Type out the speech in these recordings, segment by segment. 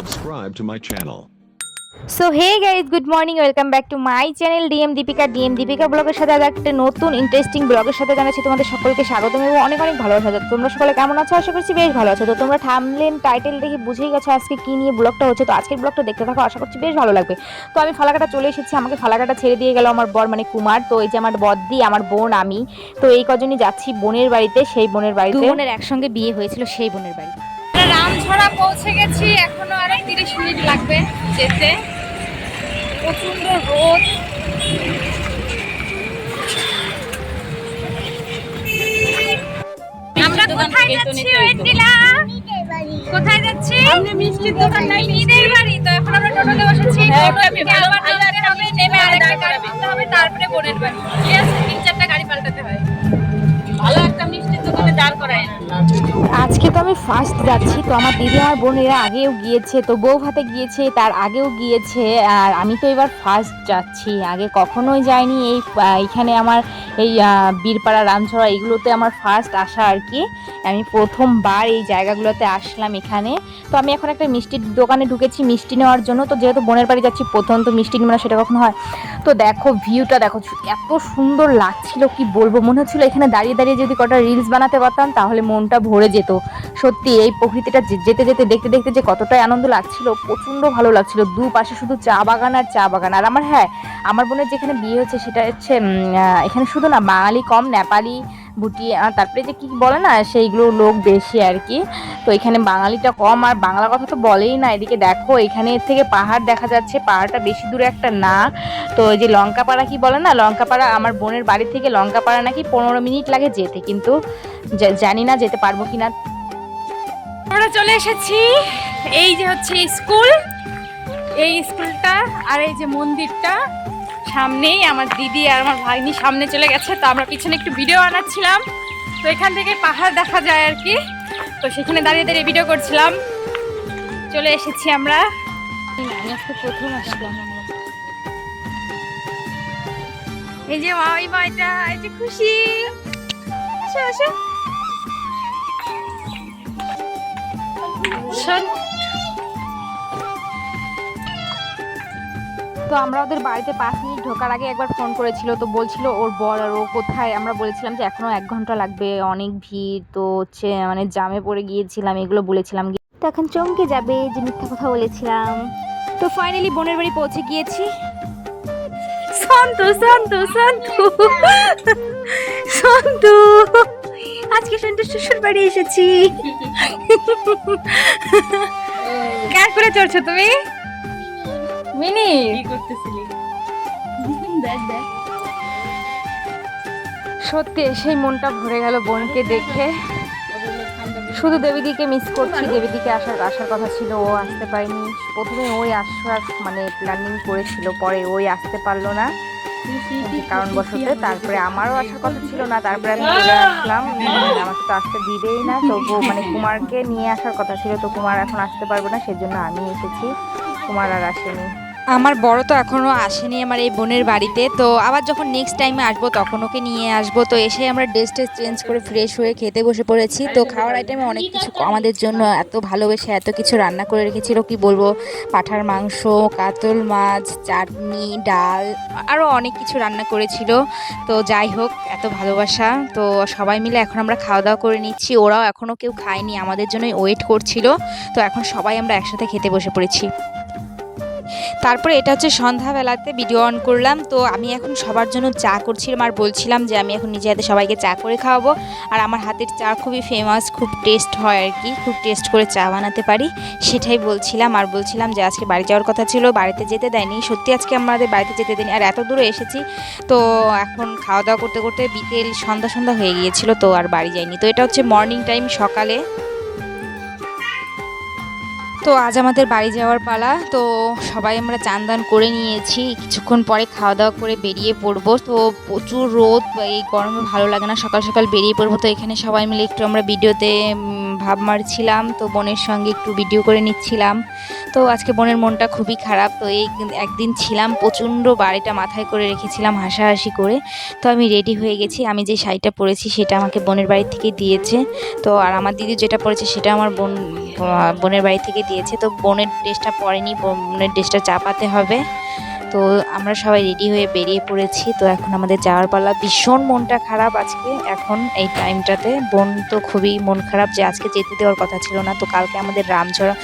subscribe to my channel. So hey guys good morning welcome back to my channel DM Deepika DM Deepika ব্লগের সাথে আজ একটা নতুন interesting ব্লগের সাথে জানাচ্ছি তোমাদের সকলকে স্বাগতম এবং অনেক অনেক ভালোবাসা। যাচ্ছে তোমরা সকলে কেমন আছো? আশা করছি বেশ ভালো আছো। তো তোমরা থামলেন টাইটেল দেখে বুঝেই গেছো আজকে কি নিয়ে ব্লগটা হচ্ছে। তো আজকের ব্লগটা দেখতে থাকো আশা করছি বেশ ভালো লাগবে। তো আমি ফালাকাটা চলে এসেছি। আমাকে ফালাকাটা ছেড়ে দিয়ে গেল আমার বর মানে কুমার। তো এই যে আমার বদ্দি আমার বোন আমি। তো এই কজনই যাচ্ছি বোনের বাড়িতে সেই বোনের বাড়িতে। বোনের একসঙ্গে বিয়ে হয়েছিল সেই বোনের বাড়িতে। আমরা পৌঁছে গেছি এখনও আরও তিরিশ মিনিট লাগবে যেতে। প্রচণ্ড রোদ। আমরা কোথায় যাচ্ছি ওয়েন্ডিলা কোথায় যাচ্ছি? আমরা মিষ্টির দোকান নাই মিদের বাড়ি তো এখন আমরা টোটোতে বসেছি। টোটো থেকে আবার নামতে হবে নেমে আরেকটা গাড়ি পাল্টাতে হবে তারপরে বোনের বাড়ি। ঠিক আছে তিন চারটা আমি ফার্স্ট যাচ্ছি। তো আমার দিদি আমার বোনেরা আগেও গিয়েছে, তো বউ ভাতে গিয়েছে, তার আগেও গিয়েছে, আর আমি তো এবার ফার্স্ট যাচ্ছি। আগে কখনোই যাইনি এই এইখানে আমার এই বীরপাড়া, রামছড়া, এগুলোতে আমার ফার্স্ট আসা আর কি। আমি প্রথমবার এই জায়গাগুলোতে আসলাম এখানে। তো আমি এখন একটা মিষ্টির দোকানে ঢুকেছি মিষ্টি নেওয়ার জন্য। তো যেহেতু বোনের বাড়ি যাচ্ছি, প্রথম তো মিষ্টি নিব না, সেটা কখনো হয়। তো দেখো ভিউটা দেখো এত সুন্দর লাগছিল, কি বলব? মনে হচ্ছিল এখানে দাঁড়িয়ে দাঁড়িয়ে যদি কটা রিলস বানাতে পারতাম, তাহলে মনটা ভরে যেত। সত্যি, এই প্রকৃতিটা যেতে যেতে, দেখতে দেখতে যে কতটাই আনন্দ লাগছিল, প্রচণ্ড ভালো লাগছিল। দুপাশে শুধু চা বাগান আর চা বাগান। আর আমার হ্যাঁ আমার বোনের যেখানে বিয়ে হচ্ছে সেটা হচ্ছে এখানে শুধু না, বাঙালি কম, নেপালি ভুটিয়া তারপরে যে কি কি বলে না, সেইগুলো লোক বেশি আর কি। তো এখানে বাঙালিটা কম, আর বাংলা কথা তো বলেই না। এদিকে দেখো, এখানে থেকে পাহাড় দেখা যাচ্ছে, পাহাড়টা বেশি দূরে একটা না। তো যে লঙ্কাপাড়া কি বলে না, লঙ্কাপাড়া আমার বোনের বাড়ি থেকে লঙ্কাপাড়া নাকি পনেরো মিনিট লাগে যেতে। কিন্তু জানি না যেতে পারব কিনা। আমরা চলে এসেছি। এই যে হচ্ছে স্কুল। এই স্কুলটা আর এই যে মন্দিরটা সামনেই আমার দিদি আর আমার ভাগ্নি সামনে চলে গেছে। তো আমরা পিছনে একটু ভিডিও বানাচ্ছিলাম। তো এখান থেকে পাহাড় দেখা যায় আর কি। তো সেখানে দাঁড়িয়ে দাঁড়িয়ে ভিডিও করছিলাম। চলে এসেছি আমরা। প্রথম আসলাম এই যে মা ওই মাইটা এই যে খুশি। আসো আসো। তো আমরা ওদের বাড়িতে পাঁচ মিনিট ঢোকার আগে একবার ফোন করেছিল তো বলছিল ওর বর আর ও কোথায়? আমরা বলেছিলাম যে এখনও এক ঘণ্টা লাগবে অনেক ভিড় তো হচ্ছে মানে জামে পড়ে গিয়েছিলাম এগুলো বলেছিলাম তো এখন চমকে যাবে যে মিথ্যা কথা বলেছিলাম। তো ফাইনালি বোনের বাড়ি পৌঁছে গিয়েছি। সন্তু সন্তু সন্তু সন্তু আজকে সন্তু শ্বশুর বাড়ি এসেছি। কার করে চড়ছো তুমি? মিনি। কি করতেছিলি? দেখ দেখ। সত্যি সেই মনটা ভরে গেল বোনকে দেখে। শুধু দেবীদিকে মিস করছি দেবীদিকে আসার আসার কথা ছিল ও আসতে পারেনি। প্রথমে ওই আসার মানে প্ল্যানিং করেছিল পরে ওই আসতে পারল না। কারণবশত তারপরে আমারও আসার কথা ছিল না তারপরে আমি চলে আসলাম। আমাকে তো আসতে দিবেই না তবু মানে কুমারকে নিয়ে আসার কথা ছিল তো কুমার এখন আসতে পারব না সেজন্য আমি এসেছি। কুমার আর আসেনি। আমার বড় তো এখনও আসেনি আমার এই বোনের বাড়িতে, তো আবার যখন নেক্সট টাইমে আসব তখন ওকে নিয়ে আসব। তো এসে আমরা ড্রেস টেস চেঞ্জ করে ফ্রেশ হয়ে খেতে বসে পড়েছি। তো খাওয়ার আইটেমে অনেক কিছু আমাদের জন্য এত ভালোবেসে এত কিছু রান্না করে রেখেছিল, কি বলব? পাঠার মাংস, কাতল মাছ, চাটনি, ডাল আরও অনেক কিছু রান্না করেছিল। তো যাই হোক, এত ভালোবাসা। তো সবাই মিলে এখন আমরা খাওয়া দাওয়া করে নিচ্ছি। ওরাও এখনও কেউ খায়নি, আমাদের জন্যই ওয়েট করছিল। তো এখন সবাই আমরা একসাথে খেতে বসে পড়েছি। তারপরে এটা হচ্ছে সন্ধ্যাবেলাতে ভিডিও অন করলাম। তো আমি এখন সবার জন্য চা করছিলাম আর বলছিলাম যে আমি এখন নিজে হাতে সবাইকে চা করে খাওয়াবো। আর আমার হাতের চা খুবই ফেমাস খুব টেস্ট হয় আর কি, খুব টেস্ট করে চা বানাতে পারি। সেটাই বলছিলাম। আর বলছিলাম যে আজকে বাড়ি যাওয়ার কথা ছিল, বাড়িতে যেতে দেয়নি। সত্যি আজকে আমাদের বাড়িতে যেতে দেয়নি। আর এত দূরে এসেছি, তো এখন খাওয়া দাওয়া করতে করতে বিকেল সন্ধ্যা সন্ধ্যা হয়ে গিয়েছিল, তো আর বাড়ি যাইনি। তো এটা হচ্ছে মর্নিং টাইম সকালে। তো আজ আমাদের বাড়ি যাওয়ার পালা। তো সবাই আমরা চান দান করে নিয়েছি। কিছুক্ষণ পরে খাওয়া দাওয়া করে বেরিয়ে পড়ব। তো প্রচুর রোদ, এই গরমে ভালো লাগে না। সকাল সকাল বেরিয়ে পড়ব। তো এখানে সবাই মিলে একটু আমরা ভিডিওতে ভাব মারছিলাম। তো বোনের সঙ্গে একটু ভিডিও করে নিচ্ছিলাম। তো আজকে বোনের মনটা খুবই খারাপ। তো এই একদিন ছিলাম প্রচণ্ড বাড়িটা মাথায় করে রেখেছিলাম হাসাহাসি করে। তো আমি রেডি হয়ে গেছি। আমি যে শাড়িটা পরেছি সেটা আমাকে বোনের বাড়ি থেকে দিয়েছে। তো আর আমার দিদি যেটা পরেছে সেটা আমার বোন বোনের বাড়ি থেকে দিয়েছে, তো বোনের ড্রেসটা পরেনি বোনের ড্রেসটা চাপাতে হবে। তো আমরা সবাই রেডি হয়ে বেরিয়ে পড়েছি, তো এখন আমাদের যাওয়ার পালা। ভীষণ মনটা খারাপ আজকে, এখন এই টাইমটাতে বোন তো খুবই মন খারাপ যে আজকে যেতে দেওয়ার কথা ছিল না, তো কালকে আমাদের রামঝড়া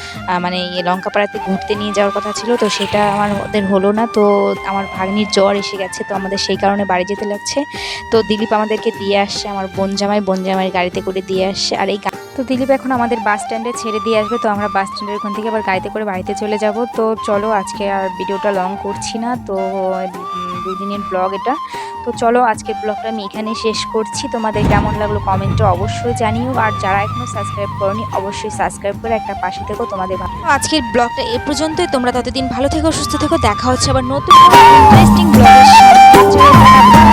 মানে লঙ্কাপাড়াতে ঘুরতে নিয়ে যাওয়ার কথা ছিল, তো সেটা আমার ওদের হলো না, তো আমার ভাগ্নির জ্বর এসে গেছে, তো আমাদের সেই কারণে বাড়ি যেতে লাগছে। তো দিলীপ আমাদেরকে দিয়ে আসছে, আমার বোন জামাই, বোন জামাইয়ের গাড়িতে করে দিয়ে আসছে, আর এই তো দিলীপ এখন আমাদের বাস স্ট্যান্ডে ছেড়ে দিয়ে আসবে, তো আমরা বাস স্ট্যান্ডের ওখান থেকে আবার গাড়িতে করে বাড়িতে চলে যাব। তো চলো আজকে আর ভিডিওটা লং করছি না, তো দুদিনের ব্লগ এটা। তো চলো আজকের ব্লগটা আমি এখানে শেষ করছি। তোমাদের কেমন লাগল কমেন্টে অবশ্যই জানিও। আর যারা এখনও সাবস্ক্রাইব করনি, অবশ্যই সাবস্ক্রাইব করে একটা পাশে থেকো তোমাদের ভালো। আজকের ব্লগটা এ পর্যন্তই। তোমরা ততদিন ভালো থেকো, সুস্থ থেকো। দেখা হচ্ছে আবার নতুন ইন্টারেস্টিং ব্লগের